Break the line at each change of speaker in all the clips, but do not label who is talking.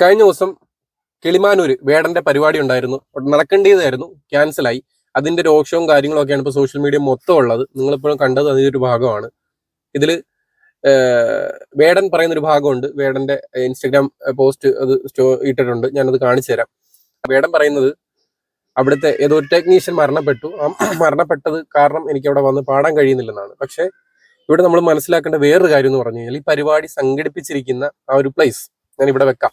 കഴിഞ്ഞ ദിവസം കിളിമാനൂര് വേടന്റെ പരിപാടി ഉണ്ടായിരുന്നു. നടക്കേണ്ടതായിരുന്നു. ക്യാൻസലായി അതിന്റെ രോഷവും കാര്യങ്ങളൊക്കെയാണ് ഇപ്പോൾ സോഷ്യൽ മീഡിയ മൊത്തം ഉള്ളത്. നിങ്ങളിപ്പോഴും കണ്ടത് അതിന്റെ ഒരു ഭാഗമാണ്. ഇതിൽ വേടൻ പറയുന്ന ഒരു ഭാഗമുണ്ട്. വേടന്റെ ഇൻസ്റ്റഗ്രാം പോസ്റ്റ് അത് ഇട്ടിട്ടുണ്ട്. ഞാനത് കാണിച്ചു തരാം വേടൻ പറയുന്നത് അവിടുത്തെ ഏതോ ഒരു ടെക്നീഷ്യൻ മരണപ്പെട്ടു. ആ മരണപ്പെട്ടത് കാരണം എനിക്ക് അവിടെ വന്ന് പാടാൻ കഴിയുന്നില്ലെന്നാണ്. പക്ഷേ ഇവിടെ നമ്മൾ മനസ്സിലാക്കേണ്ട വേറൊരു കാര്യം എന്ന് പറഞ്ഞു കഴിഞ്ഞാൽ ഈ പരിപാടി സംഘടിപ്പിച്ചിരിക്കുന്ന ആ ഒരു പ്ലേസ് ഞാൻ ഇവിടെ വെക്കാം.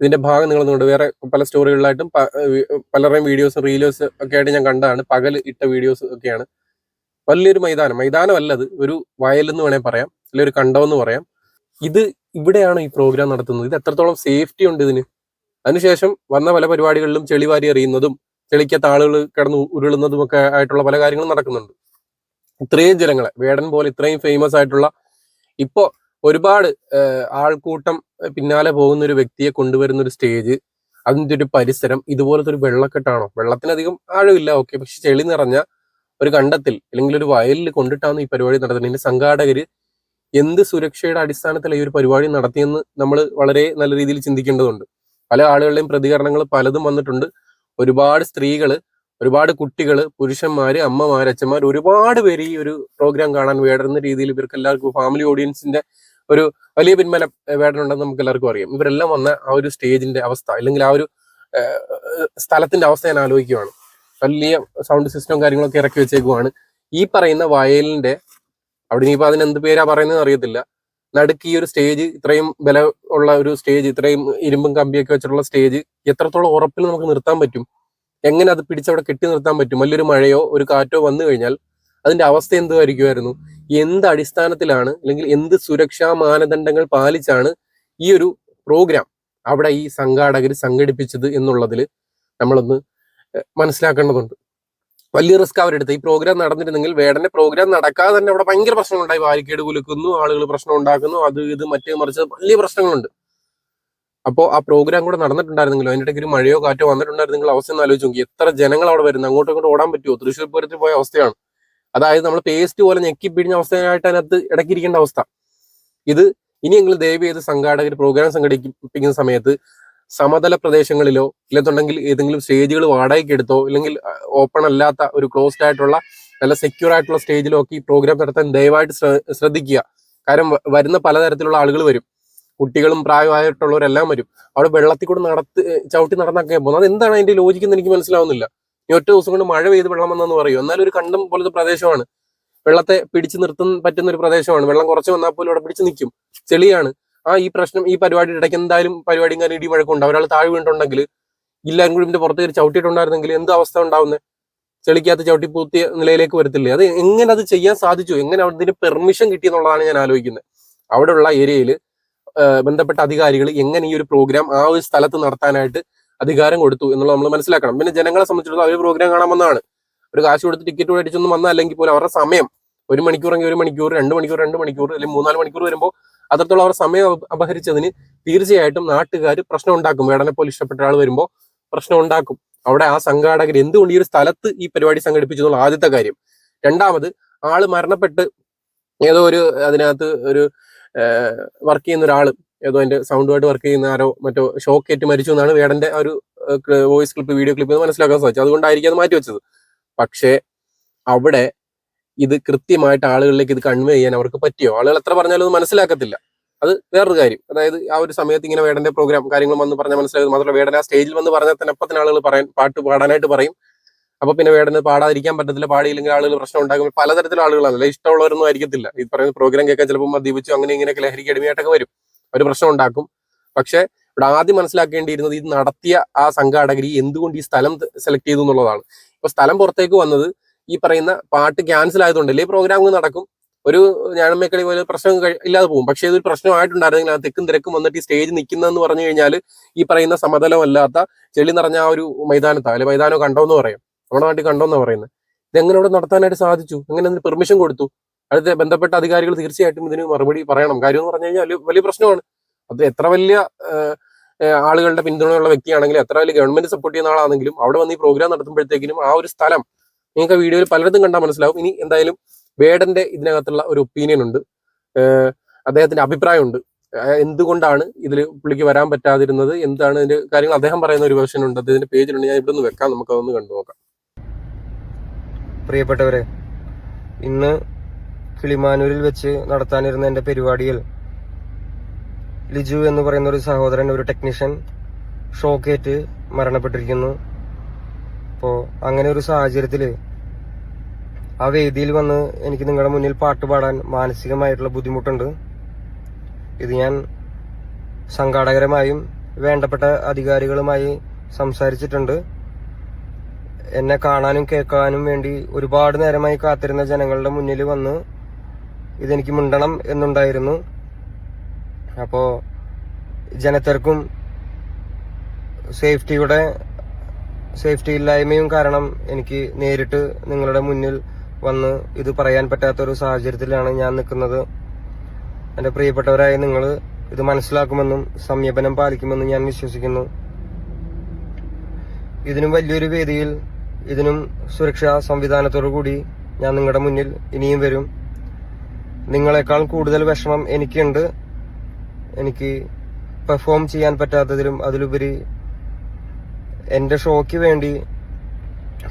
ഇതിന്റെ ഭാഗം നിങ്ങൾ നോണ്ട് വേറെ പല സ്റ്റോറികളിലായിട്ടും പലരുടെയും വീഡിയോസ് റീലോസ് ഒക്കെ ആയിട്ട് ഞാൻ കണ്ടതാണ്. പകൽ ഇട്ട വീഡിയോസ് ഒക്കെയാണ്. വലിയൊരു മൈതാനം. മൈതാനം അല്ലത് ഒരു വയലെന്ന് വേണേൽ പറയാം. അല്ലെങ്കിൽ ഒരു കണ്ടോ എന്ന് പറയാം. ഇത് ഇവിടെയാണ് ഈ പ്രോഗ്രാം നടത്തുന്നത്. ഇത് എത്രത്തോളം സേഫ്റ്റി ഉണ്ട് ഇതിന്? അതിനുശേഷം വന്ന പല പരിപാടികളിലും ചെളി വാരി എറിയുന്നതും ചെളിക്കത്ത് ആളുകൾ കിടന്ന് ഉരുളുന്നതും ഒക്കെ ആയിട്ടുള്ള പല കാര്യങ്ങളും നടക്കുന്നുണ്ട്. ഇത്രയും ജനങ്ങളെ വേടൻ പോലെ ഇത്രയും ഫേമസ് ആയിട്ടുള്ള ഇപ്പോ ഒരുപാട് ആൾക്കൂട്ടം പിന്നാലെ പോകുന്ന ഒരു വ്യക്തിയെ കൊണ്ടുവരുന്ന ഒരു സ്റ്റേജ് അതിന്റെ ഒരു പരിസരം ഇതുപോലത്തെ ഒരു വെള്ളക്കെട്ടാണോ? വെള്ളത്തിനധികം ആഴമില്ല ഓക്കെ പക്ഷെ ചെളി നിറഞ്ഞ ഒരു കണ്ടത്തിൽ അല്ലെങ്കിൽ ഒരു വയലിൽ കൊണ്ടിട്ടാണ് ഈ പരിപാടി നടത്തുന്നത്. ഇതിന്റെ സംഘാടകര് എന്ത് സുരക്ഷയുടെ അടിസ്ഥാനത്തിൽ ഈ ഒരു പരിപാടി നടത്തിയെന്ന് നമ്മൾ വളരെ നല്ല രീതിയിൽ ചിന്തിക്കേണ്ടതുണ്ട്. പല ആളുകളുടെയും പ്രതികരണങ്ങൾ പലതും വന്നിട്ടുണ്ട്. ഒരുപാട് സ്ത്രീകൾ ഒരുപാട് കുട്ടികൾ പുരുഷന്മാര് അമ്മമാര് അച്ഛന്മാർ ഒരുപാട് പേര് ഈ ഒരു പ്രോഗ്രാം കാണാൻ വേടുന്ന രീതിയിൽ ഇവർക്ക് എല്ലാവർക്കും ഫാമിലി ഓഡിയൻസിന്റെ ഒരു വലിയ പിന്മല വേടനുണ്ടെന്ന് നമുക്ക് എല്ലാവർക്കും അറിയാം. ഇവരെല്ലാം വന്ന ആ ഒരു സ്റ്റേജിന്റെ അവസ്ഥ അല്ലെങ്കിൽ ആ ഒരു സ്ഥലത്തിന്റെ അവസ്ഥ ഞാൻ ആലോചിക്കുവാണ്. വലിയ സൗണ്ട് സിസ്റ്റവും കാര്യങ്ങളൊക്കെ ഇറക്കി വെച്ചേക്കുവാണ്. ഈ പറയുന്ന വയലിന്റെ അവിടെ ഇനിയിപ്പോ അതിന് എന്ത് പേരാ പറയുന്നത് അറിയത്തില്ല. നടുക്ക് ഈ ഒരു സ്റ്റേജ് ഇത്രയും വില ഉള്ള ഒരു സ്റ്റേജ് ഇത്രയും ഇരുമ്പും കമ്പിയൊക്കെ വെച്ചിട്ടുള്ള സ്റ്റേജ് എത്രത്തോളം ഉറപ്പിൽ നമുക്ക് നിർത്താൻ പറ്റും? എങ്ങനെ അത് പിടിച്ചവിടെ കെട്ടി നിർത്താൻ പറ്റും? വലിയൊരു മഴയോ ഒരു കാറ്റോ വന്നു കഴിഞ്ഞാൽ അതിന്റെ അവസ്ഥ എന്തുമായിരിക്കുമായിരുന്നു എന്ത് അടിസ്ഥാനത്തിലാണ് അല്ലെങ്കിൽ എന്ത് സുരക്ഷാ മാനദണ്ഡങ്ങൾ പാലിച്ചാണ് ഈ ഒരു പ്രോഗ്രാം അവിടെ ഈ സംഘാടകർ സംഘടിപ്പിച്ചത് എന്നുള്ളതിൽ നമ്മളൊന്ന് മനസ്സിലാക്കേണ്ടതുണ്ട്. വലിയ റിസ്ക് അവരെടുത്ത്. ഈ പ്രോഗ്രാം നടന്നിരുന്നെങ്കിൽ വേടന്റെ പ്രോഗ്രാം നടക്കാതെ തന്നെ അവിടെ ഭയങ്കര പ്രശ്നങ്ങളുണ്ടായി. വാരിക്കേട് കുലുക്കുന്നു ആളുകൾ പ്രശ്നം ഉണ്ടാക്കുന്നു. അത് ഇത് മറ്റേ മറിച്ച് വലിയ പ്രശ്നങ്ങളുണ്ട്. അപ്പോൾ ആ പ്രോഗ്രാം കൂടെ നടന്നിട്ടുണ്ടായിരുന്നെങ്കിലോ? അതിന്റെ ഇടയ്ക്ക് ഒരു മഴയോ കാറ്റോ വന്നിട്ടുണ്ടായിരുന്നെങ്കിൽ അവസ്ഥ ഒന്ന് ആലോചിച്ച് നോക്കി. എത്ര ജനങ്ങൾ അവിടെ വരുന്നത് അങ്ങോട്ടും ഇങ്ങോട്ടും ഓടാൻ പറ്റുമോ? തൃശ്ശൂർ പൂരത്തിൽ പോയ അവസ്ഥയാണ്. അതായത് നമ്മൾ പേസ്റ്റ് പോലെ ഞെക്കി പിടിഞ്ഞ അവസ്ഥയായിട്ട് അതിനകത്ത് ഇടയ്ക്കിരിക്കേണ്ട അവസ്ഥ. ഇത് ഇനിയെങ്കിലും ദയവ് ചെയ്ത് സംഘാടകർ പ്രോഗ്രാം സംഘടിപ്പിക്കുന്ന സമയത്ത് സമതല പ്രദേശങ്ങളിലോ ഇല്ലെന്നുണ്ടെങ്കിൽ ഏതെങ്കിലും സ്റ്റേജുകൾ വാടകയ്ക്ക് എടുത്തോ ഇല്ലെങ്കിൽ ഓപ്പൺ അല്ലാത്ത ഒരു ക്ലോസ്ഡ് ആയിട്ടുള്ള നല്ല സെക്യൂർ ആയിട്ടുള്ള സ്റ്റേജിലോ ഒക്കെ ഈ പ്രോഗ്രാം നടത്താൻ ദയവായിട്ട് ശ്രദ്ധിക്കുക. കാരണം വരുന്ന പലതരത്തിലുള്ള ആളുകൾ വരും. കുട്ടികളും പ്രായമായിട്ടുള്ളവരെല്ലാം വരും. അവിടെ വെള്ളത്തിൽ കൂടെ നടത്ത് ചവിട്ടി നടന്നൊക്കെ പോകുന്നത് എന്താണ് അതിന്റെ ലോജിക്ക് എന്ന് എനിക്ക് മനസ്സിലാവുന്നില്ല. ഈ ഒറ്റ ദിവസം കൊണ്ട് മഴ പെയ്ത് വെള്ളം വന്നെന്ന് പറയും. എന്നാലും ഒരു കണ്ടം പോലത്തെ പ്രദേശമാണ്. വെള്ളത്തെ പിടിച്ചു നിർത്താൻ പറ്റുന്ന ഒരു പ്രദേശമാണ്. വെള്ളം കുറച്ച് വന്നാൽ പോലും അവിടെ പിടിച്ചു നിൽക്കും. ചെളിയാണ്. ആ ഈ പ്രശ്നം ഈ പരിപാടി ഇടയ്ക്ക് എന്തായാലും പരിപാടിയും കാര്യം ഇടിമഴക്കം ഒരാൾ താഴെ വീണിട്ടുണ്ടെങ്കിൽ എല്ലാവരും കൂടി ഇതിന്റെ പുറത്ത് കയറി ചവിട്ടിയിട്ടുണ്ടായിരുന്നെങ്കിൽ എന്ത് അവസ്ഥ ഉണ്ടാവുന്നത് ചെളിക്കകത്ത് ചവിട്ടി പൂത്തിയ നിലയിലേക്ക് വരത്തില്ലേ? അത് എങ്ങനെ അത് ചെയ്യാൻ സാധിച്ചു? എങ്ങനെ അതിന് പെർമിഷൻ കിട്ടി എന്നുള്ളതാണ് ഞാൻ ആലോചിക്കുന്നത് അവിടെയുള്ള ഏരിയയിൽ ബന്ധപ്പെട്ട അധികാരികൾ എങ്ങനെ ഈ ഒരു പ്രോഗ്രാം ആ ഒരു സ്ഥലത്ത് നടത്താനായിട്ട് അധികാരം കൊടുത്തു എന്നുള്ളത് നമ്മൾ മനസ്സിലാക്കണം. പിന്നെ ജനങ്ങളെ സംബന്ധിച്ചിടത്തോളം അവർ പ്രോഗ്രാം കാണാൻ വന്നതാണ്. ഒരു കാശ് കൊടുത്ത് ടിക്കറ്റ് മേടിച്ചൊന്നും വന്നല്ലെങ്കിൽ പോലും അവരുടെ സമയം ഒരു മണിക്കൂറെങ്കിൽ ഒരു മണിക്കൂർ രണ്ട് മണിക്കൂർ രണ്ട് മണിക്കൂർ അല്ലെങ്കിൽ മൂന്നാൽ മണിക്കൂർ വരുമ്പോൾ അത്രത്തോളം അവർ സമയം അപ- അപഹരിച്ചതിന് തീർച്ചയായിട്ടും നാട്ടുകാർ പ്രശ്നം ഉണ്ടാക്കും. വേടനെ പോലെ ഇഷ്ടപ്പെട്ട ആൾ വരുമ്പോൾ പ്രശ്നം ഉണ്ടാക്കും. അവിടെ ആ സംഘാടകർ എന്തുകൊണ്ട് ഈ ഒരു സ്ഥലത്ത് ഈ പരിപാടി സംഘടിപ്പിച്ചു എന്നുള്ള ആദ്യത്തെ കാര്യം. രണ്ടാമത് ആൾ മരണപ്പെട്ട് ഏതോ ഒരു അതിനകത്ത് ഒരു വർക്ക് ചെയ്യുന്ന ഒരാൾ ഏതോ അതിന്റെ സൗണ്ടുമായിട്ട് വർക്ക് ചെയ്യുന്ന ആരോ മറ്റോ ഷോക്ക് ഷോക്കേറ്റ് മരിച്ചു എന്നാണ് വേടന്റെ ഒരു വോയിസ് ക്ലിപ്പ് വീഡിയോ ക്ലിപ്പ് മനസ്സിലാക്കാൻ സാധിച്ചു അതുകൊണ്ടായിരിക്കും അത് മാറ്റി വെച്ചത്. പക്ഷേ അവിടെ ഇത് കൃത്യമായിട്ട് ആളുകളിലേക്ക് ഇത് കൺവേ ചെയ്യാൻ അവർക്ക് പറ്റിയോ? ആളുകൾ എത്ര പറഞ്ഞാലും അത് മനസ്സിലാക്കത്തില്ല. അത് വേറൊരു കാര്യം. അതായത് ആ ഒരു സമയത്ത് ഇങ്ങനെ വേടന്റെ പ്രോഗ്രാം കാര്യങ്ങൾ വന്ന് പറഞ്ഞാൽ മനസ്സിലായത് മാത്രമല്ല വേടൻ ആ സ്റ്റേജിൽ വന്ന് പറഞ്ഞാൽ തന്നെ അപ്പത്തിന് ആളുകൾ പറയാൻ പാട്ട് പാടാനായിട്ട് പറയും. അപ്പൊ പിന്നെ വേടന് പാടാതിരിക്കാൻ പറ്റത്തില്ല. പാടിയില്ലെങ്കിൽ ആളുകൾ പ്രശ്നം ഉണ്ടാകും. പലതരത്തിലുള്ള ആളുകളാണല്ലേ. ഇഷ്ടമുള്ളവരൊന്നും ആയിരിക്കത്തില്ല. ഈ പറയുന്ന പ്രോഗ്രാം കേൾക്കാൻ ചിലപ്പോൾ മദ്യപിച്ചു അങ്ങനെ ഇങ്ങനെയൊക്കെ ലഹരിക്ക് അടിമയായിട്ടൊക്കെ വരും. ഒരു പ്രശ്നം ഉണ്ടാക്കും. പക്ഷേ ഇവിടെ ആദ്യം മനസ്സിലാക്കേണ്ടിയിരുന്നത് ഇത് നടത്തിയ ആ സംഘാടകർ ഈ എന്തുകൊണ്ട് ഈ സ്ഥലം സെലക്ട് ചെയ്തു എന്നുള്ളതാണ്. ഇപ്പൊ സ്ഥലം പുറത്തേക്ക് വന്നത് ഈ പറയുന്ന പാട്ട് ക്യാൻസൽ ആയതുകൊണ്ടല്ലേ പ്രോഗ്രാം നടക്കും. ഒരു ഞാനമ്മക്കളി പോലെ പ്രശ്നം ഇല്ലാതെ പോകും. പക്ഷേ ഇതൊരു പ്രശ്നമായിട്ടുണ്ടായിരുന്നെങ്കിൽ ആ തെക്കും തിരക്കും വന്നിട്ട് ഈ സ്റ്റേജ് നിൽക്കുന്നതെന്ന് പറഞ്ഞു കഴിഞ്ഞാൽ ഈ പറയുന്ന സമതലമല്ലാത്ത ചെളി നിറഞ്ഞ ആ ഒരു മൈതാനത്താ. അല്ലെ മൈതാനോ കണ്ടോന്ന് പറയും. നമ്മുടെ നാട്ടിൽ കണ്ടോന്നാ പറയുന്നത്. ഇതെങ്ങനെ ഇവിടെ നടത്താനായിട്ട് സാധിച്ചു? എങ്ങനെ അതിന് പെർമിഷൻ കൊടുത്തു? അടുത്ത ബന്ധപ്പെട്ട അധികാരികൾ തീർച്ചയായിട്ടും ഇതിന് മറുപടി പറയണം. കാര്യം എന്ന് പറഞ്ഞു കഴിഞ്ഞാൽ വലിയ- പ്രശ്നമാണ്. അത് എത്ര വലിയ ആളുകളുടെ പിന്തുണയുള്ള വ്യക്തിയാണെങ്കിലും എത്ര വലിയ ഗവൺമെന്റ് സപ്പോർട്ട് ചെയ്യുന്ന ആളാണെങ്കിലും അവിടെ വന്ന് ഈ പ്രോഗ്രാം നടത്തുമ്പോഴത്തേക്കിനും ആ ഒരു സ്ഥലം നിങ്ങൾക്ക് വീഡിയോയിൽ പലയിടത്തും കണ്ടാൽ മനസ്സിലാവും. ഇനി എന്തായാലും വേടന്റെ ഇതിനകത്തുള്ള ഒരു ഒപ്പീനിയൻ ഉണ്ട്. അദ്ദേഹത്തിന്റെ അഭിപ്രായമുണ്ട്. എന്തുകൊണ്ടാണ് ഇതിൽ പുള്ളിക്ക് വരാൻ പറ്റാതിരുന്നത്? എന്താണ് ഇതിന്റെ കാര്യങ്ങൾ? അദ്ദേഹം പറയുന്ന ഒരു വേർഷൻ ഉണ്ട്. അദ്ദേഹത്തിന്റെ പേജിലുണ്ട് ഞാൻ ഇവിടെ നിന്ന് വെക്കാം. നമുക്ക് അതൊന്ന് കണ്ടു നോക്കാം.
പ്രിയപ്പെട്ടവരെ ഇന്ന് കിളിമാനൂരിൽ വെച്ച് നടത്താനിരുന്ന എന്റെ പരിപാടിയിൽ ലിജു എന്ന് പറയുന്ന ഒരു സഹോദരൻ ഒരു ടെക്നീഷ്യൻ ഷോക്കേറ്റ് മരണപ്പെട്ടിരിക്കുന്നു. അപ്പോൾ അങ്ങനെ ഒരു സാഹചര്യത്തിൽ ആ വേദിയിൽ വന്ന് എനിക്ക് നിങ്ങളുടെ മുന്നിൽ പാട്ട് പാടാൻ മാനസികമായിട്ടുള്ള ബുദ്ധിമുട്ടുണ്ട്. ഇത് ഞാൻ സംഘാടകരമായും വേണ്ടപ്പെട്ട അധികാരികളുമായി സംസാരിച്ചിട്ടുണ്ട്. എന്നെ കാണാനും കേൾക്കാനും വേണ്ടി ഒരുപാട് നേരമായി കാത്തിരുന്ന ജനങ്ങളുടെ മുന്നിൽ വന്ന് ഇതെനിക്ക് മിണ്ടണം എന്നുണ്ടായിരുന്നു. അപ്പോൾ ജനത്തിരക്കും സേഫ്റ്റിയുടെ സേഫ്റ്റി ഇല്ലായ്മയും കാരണം എനിക്ക് നേരിട്ട് നിങ്ങളുടെ മുന്നിൽ വന്ന് ഇത് പറയാൻ പറ്റാത്തൊരു സാഹചര്യത്തിലാണ് ഞാൻ നിൽക്കുന്നത്. എന്റെ പ്രിയപ്പെട്ടവരായ നിങ്ങൾ ഇത് മനസ്സിലാക്കുമെന്നും സംയമനം പാലിക്കുമെന്നും ഞാൻ വിശ്വസിക്കുന്നു. ഇതിനും വലിയൊരു വേദിയിൽ ഇതിനും സുരക്ഷാ സംവിധാനത്തോടു കൂടി ഞാൻ നിങ്ങളുടെ മുന്നിൽ ഇനിയും വരും. നിങ്ങളെക്കാൾ കൂടുതൽ വിഷമം എനിക്കുണ്ട്. എനിക്ക് പെർഫോം ചെയ്യാൻ പറ്റാത്തതിലും അതിലുപരി എന്റെ ഷോയ്ക്ക് വേണ്ടി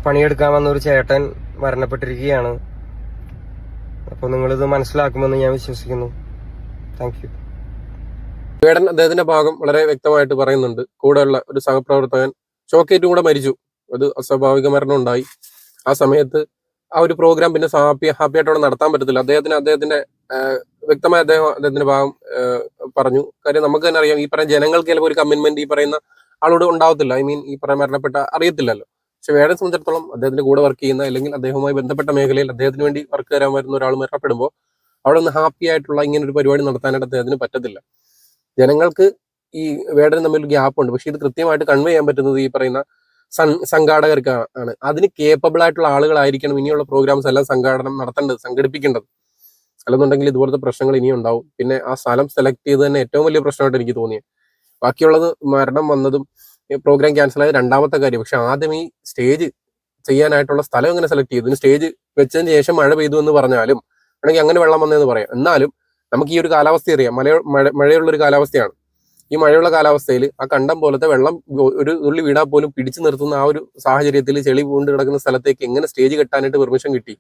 പണിയെടുക്കാൻ വന്ന ഒരു ചേട്ടൻ മരണപ്പെട്ടിരിക്കുകയാണ്. അപ്പോൾ നിങ്ങളിത് മനസ്സിലാക്കുമെന്ന് ഞാൻ വിശ്വസിക്കുന്നു. താങ്ക് യു
വേടൻ അദ്ദേഹത്തിന്റെ ഭാഗം വളരെ വ്യക്തമായിട്ട് പറയുന്നുണ്ട്. കൂടെയുള്ള ഒരു സഹപ്രവർത്തകൻ ചോക്കേറ്റും കൂടെ മരിച്ചു. അത് അസ്വാഭാവിക മരണം ഉണ്ടായി. ആ സമയത്ത് ആ ഒരു പ്രോഗ്രാം പിന്നെ ഹാപ്പി ഹാപ്പി ആയിട്ടോടെ നടത്താൻ പറ്റത്തില്ല. അദ്ദേഹത്തിന് അദ്ദേഹത്തിന്റെ വ്യക്തമായ അദ്ദേഹം അദ്ദേഹത്തിന്റെ ഭാഗം പറഞ്ഞു. കാര്യം നമുക്ക് തന്നെ അറിയാം ഈ പറയുന്ന ജനങ്ങൾക്ക് ചിലപ്പോൾ ഒരു കമ്മിറ്റ്മെന്റ് ഈ പറയുന്ന ആളോട് ഉണ്ടാവത്തില്ല. ഐ മീൻ ഈ പറയുന്ന മരണപ്പെട്ട അറിയത്തില്ലല്ലോ. പക്ഷെ വേറെ സംബന്ധിച്ചിടത്തോളം അദ്ദേഹത്തിന്റെ കൂടെ വർക്ക് ചെയ്യുന്ന അല്ലെങ്കിൽ അദ്ദേഹവുമായി ബന്ധപ്പെട്ട മേഖലയിൽ അദ്ദേഹത്തിന് വേണ്ടി വർക്ക് തരാൻ വരുന്ന ഒരാൾ മരണപ്പെടുമ്പോൾ അവിടെ ഒന്ന് ഹാപ്പി ആയിട്ടുള്ള ഇങ്ങനെ ഒരു പരിപാടി നടത്താനായിട്ട് അദ്ദേഹത്തിന് പറ്റത്തില്ല. ജനങ്ങൾക്ക് ഈ വേടനും തമ്മിൽ ഗ്യാപ്പ് ഉണ്ട്. പക്ഷെ ഇത് കൃത്യമായിട്ട് കൺവേ ചെയ്യാൻ പറ്റുന്നത് ഈ പറയുന്ന സംഘാടകർക്ക് ആണ്. അതിന് കേപ്പബിൾ ആയിട്ടുള്ള ആളുകളായിരിക്കണം ഇനിയുള്ള പ്രോഗ്രാംസ് എല്ലാം സംഘാടനം നടത്തേണ്ടത് സംഘടിപ്പിക്കേണ്ടത്. അല്ലെന്നുണ്ടെങ്കിൽ ഇതുപോലത്തെ പ്രശ്നങ്ങൾ ഇനിയും ഉണ്ടാവും. പിന്നെ ആ സ്ഥലം സെലക്ട് ചെയ്ത് തന്നെ ഏറ്റവും വലിയ പ്രശ്നമായിട്ട് എനിക്ക് തോന്നിയത് ബാക്കിയുള്ളത് മരണം വന്നതും പ്രോഗ്രാം ക്യാൻസൽ ആയത് രണ്ടാമത്തെ കാര്യം. പക്ഷെ ആദ്യം ഈ സ്റ്റേജ് ചെയ്യാനായിട്ടുള്ള സ്ഥലം എങ്ങനെ സെലക്ട് ചെയ്തു. സ്റ്റേജ് വെച്ചതിന് ശേഷം മഴ പെയ്തു എന്ന് പറഞ്ഞാലും വേണമെങ്കിൽ അങ്ങനെ വെള്ളം വന്നതെന്ന് പറയാം. എന്നാലും നമുക്ക് ഈ ഒരു കാലാവസ്ഥ അറിയാം. മല മഴ മഴയുള്ള ഒരു കാലാവസ്ഥയാണ്. ഈ മഴയുള്ള കാലാവസ്ഥയിൽ ആ കണ്ടം പോലത്തെ വെള്ളം ഒരു തുള്ളി വീടാ പോലും പിടിച്ചു നിർത്തുന്ന ആ ഒരു സാഹചര്യത്തിൽ ചെളി പൂണ്ട് കിടക്കുന്ന സ്ഥലത്തേക്ക് എങ്ങനെ സ്റ്റേജ് കെട്ടാനായിട്ട് പെർമിഷൻ കിട്ടി?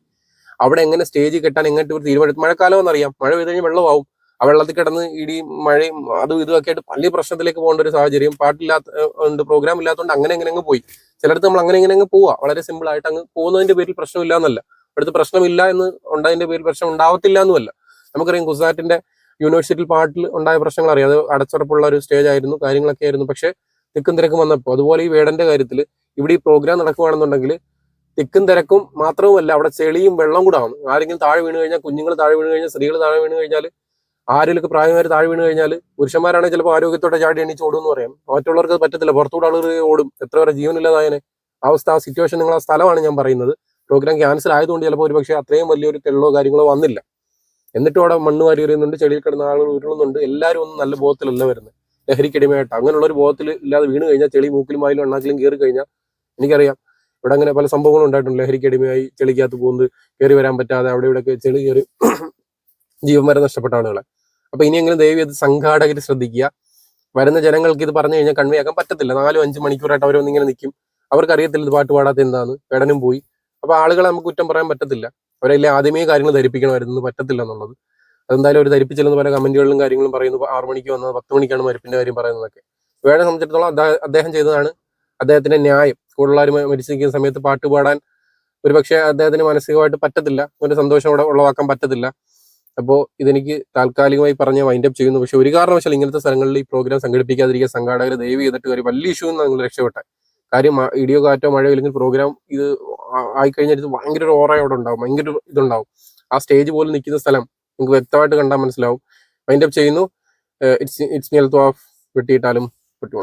അവിടെ എങ്ങനെ സ്റ്റേജ് കെട്ടാൻ എങ്ങനത്തെ ഒരു തീരുമാനം? മഴക്കാലം എന്നറിയാം. മഴ പെയ്ത് കഴിഞ്ഞാൽ വെള്ളമാവും. ആ വെള്ളത്തിൽ കിടന്ന് ഇടിയും മഴയും അതും ഇതും ഒക്കെ ആയിട്ട് വലിയ പ്രശ്നത്തിലേക്ക് പോകേണ്ട ഒരു സാഹചര്യം പാട്ടില്ലാത്ത ഉണ്ട് പ്രോഗ്രാം ഇല്ലാത്തതുകൊണ്ട് അങ്ങനെ എങ്ങനെ അങ്ങ് പോയി. ചിലടത്ത് നമ്മൾ അങ്ങനെ എങ്ങനെ അങ്ങ് പോവാ. വളരെ സിമ്പിൾ ആയിട്ട് അങ്ങ് പോകുന്നതിന്റെ പേരിൽ പ്രശ്നമില്ല എന്നല്ല അടുത്ത് പ്രശ്നമില്ല എന്ന് ഉണ്ടായതിന്റെ പേരിൽ പ്രശ്നം ഉണ്ടാവത്തില്ല എന്നുമല്ല നമുക്കറിയാം ഗുജറാത്തിന്റെ യൂണിവേഴ്സിറ്റിയിൽ പാട്ടിൽ ഉണ്ടായ പ്രശ്നങ്ങൾ അറിയാം അത് അടച്ചുറപ്പുള്ള ഒരു സ്റ്റേജ് ആയിരുന്നു കാര്യങ്ങളൊക്കെ ആയിരുന്നു. പക്ഷേ തിക്കും തിരക്കും വന്നപ്പോൾ അതുപോലെ ഈ വേടന്റെ കാര്യത്തിൽ ഇവിടെ ഈ പ്രോഗ്രാം നടക്കുകയാണെന്നുണ്ടെങ്കിൽ തിക്കും തിരക്കും മാത്രവുമല്ല അവിടെ ചെളിയും വെള്ളം കൂടെ ആരെങ്കിലും താഴെ വീണ് കഴിഞ്ഞാൽ കുഞ്ഞുങ്ങൾ താഴെ വീണ് കഴിഞ്ഞാൽ സ്ത്രീകൾ താഴെ വീണ് കഴിഞ്ഞാൽ ആരെങ്കിലും പ്രായമായി താഴെ വീണ് കഴിഞ്ഞാൽ പുരുഷന്മാരാണെങ്കിൽ ചിലപ്പോൾ ആരോഗ്യത്തോടെ ചാടി എണീച്ച് ഓടും എന്ന് പറയാം. മറ്റുള്ളവർക്ക് പറ്റത്തില്ല. പുറത്തുകൂടെ ആളുകൾ ഓടും. എത്ര വരെ ജീവനില്ലാതായനെ. അവസ്ഥ ആ സിറ്റുവേഷൻ നിങ്ങൾ ആ സ്ഥലമാണ് ഞാൻ പറയുന്നത്. പ്രോഗ്രാം ക്യാൻസൽ ആയതുകൊണ്ട് ചിലപ്പോൾ ഒരു പക്ഷേ അത്രയും വലിയൊരു തെള്ളോ കാര്യങ്ങളോ വന്നില്ല. എന്നിട്ടും അവിടെ മണ്ണ് വാരി എറിയുന്നുണ്ട് ചെളിയിൽ കിടന്ന ആളുകൾ ഉരുളുന്നുണ്ട്. എല്ലാവരും ഒന്നും നല്ല ബോധത്തിലല്ല വരുന്നത്. ലഹരിക്കടിമയായിട്ട് അങ്ങനെയുള്ള ഒരു ബോധത്തിൽ ഇല്ലാതെ വീണ് കഴിഞ്ഞാൽ ചെളി മൂക്കിലും വായിലും എണ്ണാക്കിലും കയറി കഴിഞ്ഞാൽ എനിക്കറിയാം ഇവിടെ അങ്ങനെ പല സംഭവങ്ങളും ഉണ്ടായിട്ടുണ്ട്. ലഹരിക്കടിമയായി ചെളിക്കകത്ത് പോകുന്നത് കയറി വരാൻ പറ്റാതെ അവിടെ ഇവിടെയൊക്കെ ചെളി കയറി ജീവൻ വരെ നഷ്ടപ്പെട്ട ആളുകളെ. അപ്പൊ ഇനിയെങ്കിലും ദയവ് അത് സംഘാടകർ ശ്രദ്ധിക്കുക. വരുന്ന ജനങ്ങൾക്ക് ഇത് പറഞ്ഞു കഴിഞ്ഞാൽ കൺവേ ആക്കാൻ പറ്റത്തില്ല. നാലും അഞ്ച് മണിക്കൂറായിട്ട് അവരൊന്നും ഇങ്ങനെ നിൽക്കും അവർക്ക് അറിയത്തില്ല ഇത് പാട്ട് പാടാത്ത എന്താന്ന്. വേടനും പോയി. അപ്പൊ ആളുകളെ നമുക്ക് കുറ്റം പറയാൻ പറ്റത്തില്ല. അവരെല്ലാം ആദ്യമേ കാര്യങ്ങൾ ധരിപ്പിക്കണമായിരുന്നു. പറ്റത്തില്ല എന്നുള്ളത്. അതെന്തായാലും ഒരു ധരിപ്പിച്ചില്ലെന്ന് പല കമന്റുകളിലും കാര്യങ്ങളും പറയുന്നു. ആറു മണിക്ക് വന്നത് പത്ത് മണിക്കാണ് മരിപ്പിന്റെ കാര്യം പറയുന്നതൊക്കെ. വേടനെ സംബന്ധിച്ചിടത്തോളം അദ്ദേഹ- ചെയ്തതാണ് അദ്ദേഹത്തിന്റെ ന്യായം. കൂടുതലാരും മരിച്ചിരിക്കുന്ന സമയത്ത് പാട്ട് പാടാൻ ഒരു പക്ഷേ അദ്ദേഹത്തിന് മാനസികമായിട്ട് പറ്റത്തില്ല. ഒരു സന്തോഷം ഉള്ളവാക്കാൻ പറ്റത്തില്ല. അപ്പോൾ ഇതെനിക്ക് താൽക്കാലികമായി പറഞ്ഞ് വൈൻഡപ്പ് ചെയ്യുന്നു. പക്ഷെ ഒരു കാരണവശാലും ഇങ്ങനത്തെ സ്ഥലങ്ങളിൽ ഈ പ്രോഗ്രാം സംഘടിപ്പിക്കാതിരിക്കുക സംഘാടകർ ദയവ് ചെയ്തിട്ട് ഒരു വലിയ ഇഷ്യൂ നിങ്ങൾ രക്ഷപ്പെട്ടെ. കാര്യം ഇടിയോ കാറ്റോ മഴയോ അല്ലെങ്കിൽ പ്രോഗ്രാം ഇത് ആയി ആയിക്കഴിഞ്ഞാൽ ഇത് ഭയങ്കര ഒരു ഓറ അവിടെ ഉണ്ടാവും. ഭയങ്കര ഇതുണ്ടാവും. ആ സ്റ്റേജ് പോലും നിൽക്കുന്ന സ്ഥലം നിങ്ങൾക്ക് വ്യക്തമായിട്ട് കണ്ടാൽ മനസ്സിലാവും. വൈൻഡപ്പ് ചെയ്യുന്നു. ഇറ്റ്സ് ഇറ്റ്സ് മെൽത്ത് ഓഫ് വെട്ടിയിട്ടാലും വെട്ടി